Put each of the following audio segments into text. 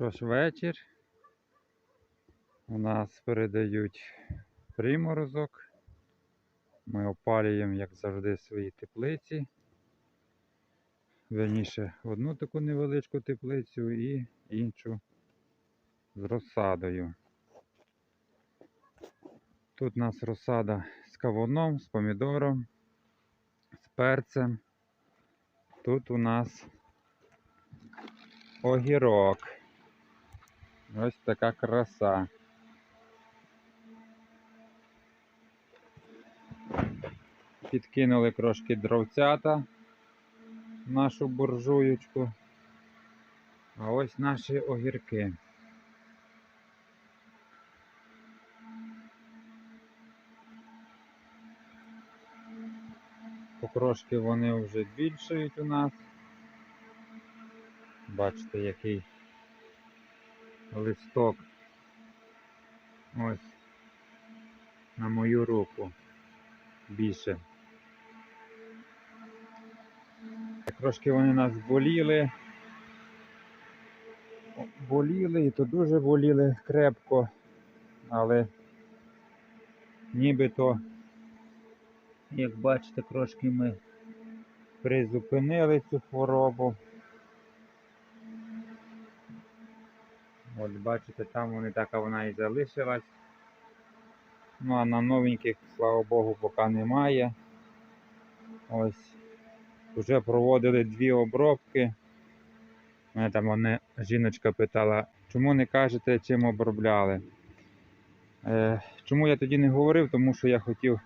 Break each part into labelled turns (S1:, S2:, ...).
S1: Що ж, вечір. У нас передають приморозок. Ми опалюємо, як завжди, свої теплиці. Верніше, одну таку невеличку теплицю і іншу з розсадою. Тут у нас розсада з кавуном, з помідором, з перцем. Тут у нас огірок. Ось така краса. Підкинули трошки дровцята нашу буржуючку. А ось наші огірки. Покрошки вони вже більшають у нас. Бачите, який листок. Ось на мою руку більше. Трошки вони нас боліли. Боліли і то дуже боліли крепко, але нібито, як бачите, трошки ми призупинили цю хворобу. От бачите, там вони така вона і залишилась. Ну а на новеньких, слава Богу, поки немає. Ось. Вже проводили дві обробки. Мене там одна жіночка питала, чому не кажете, чим обробляли. Е, чому я тоді не говорив? Тому що я хотів,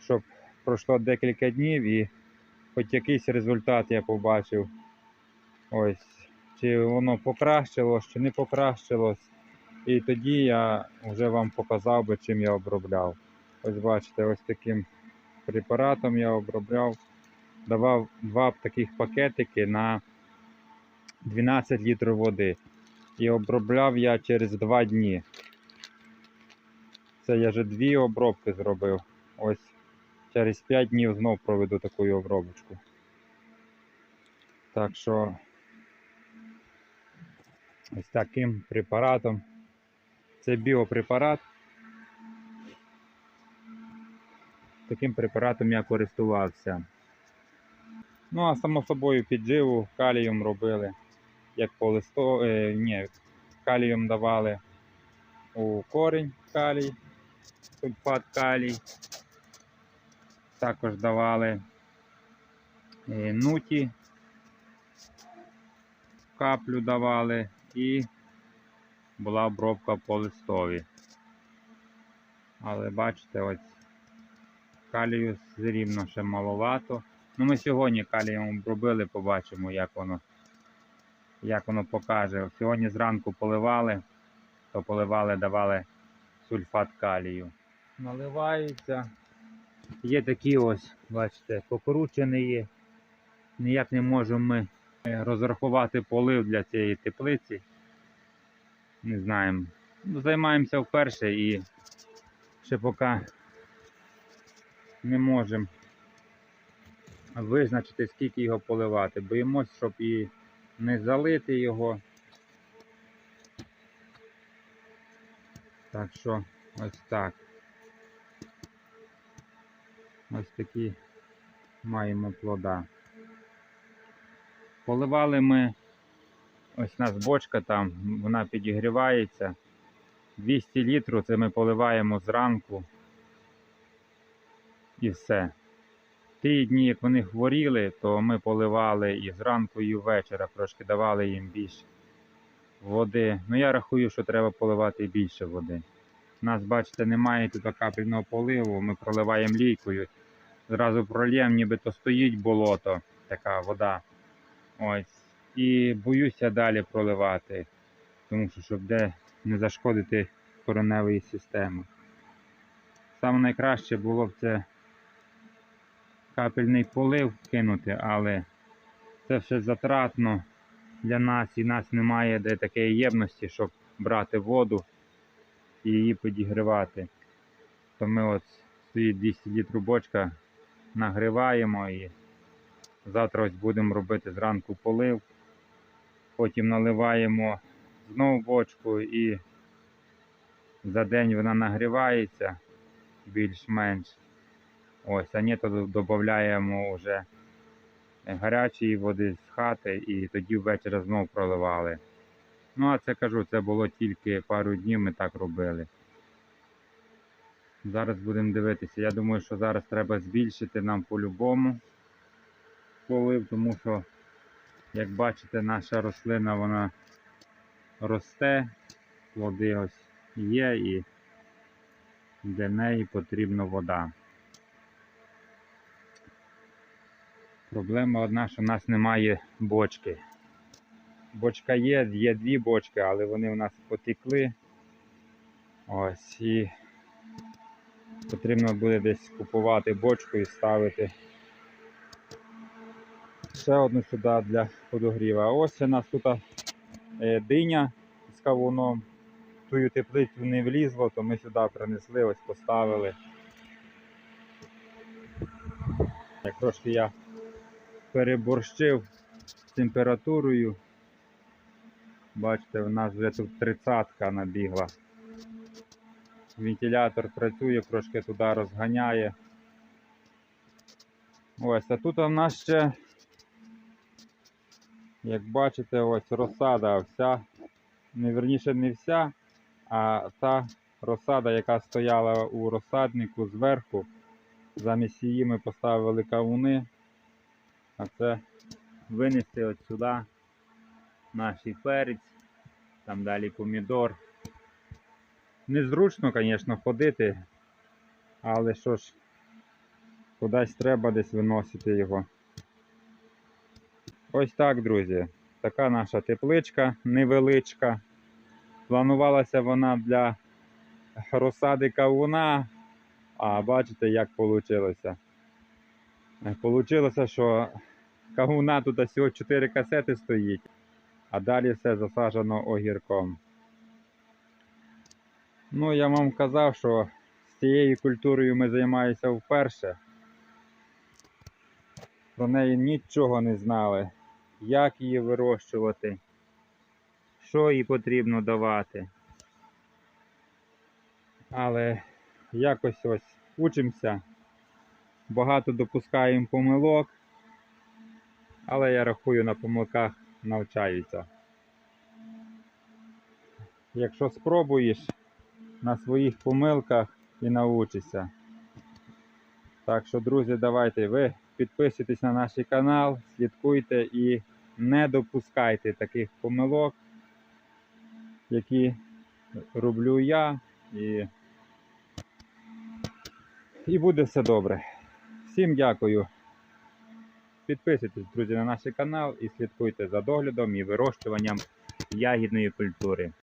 S1: щоб пройшло декілька днів і хоч якийсь результат я побачив. Ось, чи воно покращилось, чи не покращилось. І тоді я вже вам показав би, чим я обробляв. Ось бачите, ось таким препаратом я обробляв. Давав два таких пакетики на 12 літрів води. І обробляв я через два дні. Це я вже дві обробки зробив. Ось через 5 днів знов проведу таку обробочку. Так що ось таким препаратом. Це біопрепарат. Таким препаратом я користувався. Ну, а само собою підживу калієм робили. Як по листо... Е, ні, калієм давали у корінь калій, сульфат калій. Також давали е, нуті, каплю давали і була обробка по листові. Але бачите, ось калію все рівно ще маловато. Ну, ми сьогодні калієм обробили, побачимо, як воно, як воно покаже. Сьогодні зранку поливали, то поливали, давали сульфат калію. Наливаються. Є такі ось, бачите, покручені є. Ніяк не можемо ми розрахувати полив для цієї теплиці. Не знаємо. Ну, Займаємося вперше і ще поки не можемо визначити, скільки його поливати. Боїмось, щоб і не залити його. Так що ось так. Ось такі маємо плода. Поливали ми, ось у нас бочка там, вона підігрівається. 200 літрів це ми поливаємо зранку і все. Ті дні, як вони хворіли, то ми поливали і зранку, і ввечері трошки давали їм більше води. Ну я рахую, що треба поливати більше води. У нас, бачите, немає тут капельного поливу, ми проливаємо лійкою. Зразу прольємо, нібито стоїть болото, така вода. Ось. І боюся далі проливати, тому що щоб де не зашкодити кореневої системи. Саме найкраще було б це капельний полив кинути, але це все затратно для нас і нас немає де такої ємності, щоб брати воду і її підігрівати. То ми от стоїть 200 літрів бочка, нагріваємо і завтра ось будемо робити зранку полив. Потім наливаємо знову бочку і за день вона нагрівається більш-менш. Ось, а ні, то додаємо вже гарячої води з хати і тоді ввечері знову проливали. Ну, а це кажу, це було тільки пару днів ми так робили. Зараз будемо дивитися. Я думаю, що зараз треба збільшити нам по-любому полив, тому що, як бачите, наша рослина вона росте, плоди ось є і для неї потрібна вода. Проблема одна, що в нас немає бочки. Бочка є, є дві бочки, але вони у нас потекли. Ось і потрібно буде десь купувати бочку і ставити ще одну сюди для подогріва. А ось у нас тут е, диня з кавуном. Тую теплицю не влізло, то ми сюди принесли, ось поставили. Як трошки я переборщив температурою. Бачите, в нас вже тут тридцятка набігла. Вентилятор працює, трошки туди розганяє. Ось, а тут у нас ще, як бачите, ось розсада вся, не верніше не вся, а та розсада, яка стояла у розсаднику зверху. Замість її ми поставили кавуни. А це винести от сюди наш перець, там далі помідор. Незручно, звісно, ходити, але що ж, кудись треба десь виносити його. Ось так, друзі. Така наша тепличка невеличка. Планувалася вона для розсади кавуна, а бачите, як вийшло. Получилося, що кавуна тут всього 4 касети стоїть, а далі все засаджено огірком. Ну, я вам казав, що з цією культурою ми займаємося вперше. Про неї нічого не знали, як її вирощувати, що їй потрібно давати. Але якось ось учимося, багато допускаємо помилок, але я рахую на помилках навчаюся. Якщо спробуєш, на своїх помилках і научишся. Так що, друзі, давайте ви підписуйтесь на наш канал, слідкуйте і не допускайте таких помилок, які роблю я, і, і буде все добре. Всім дякую. Підписуйтесь, друзі, на наш канал і слідкуйте за доглядом і вирощуванням ягідної культури.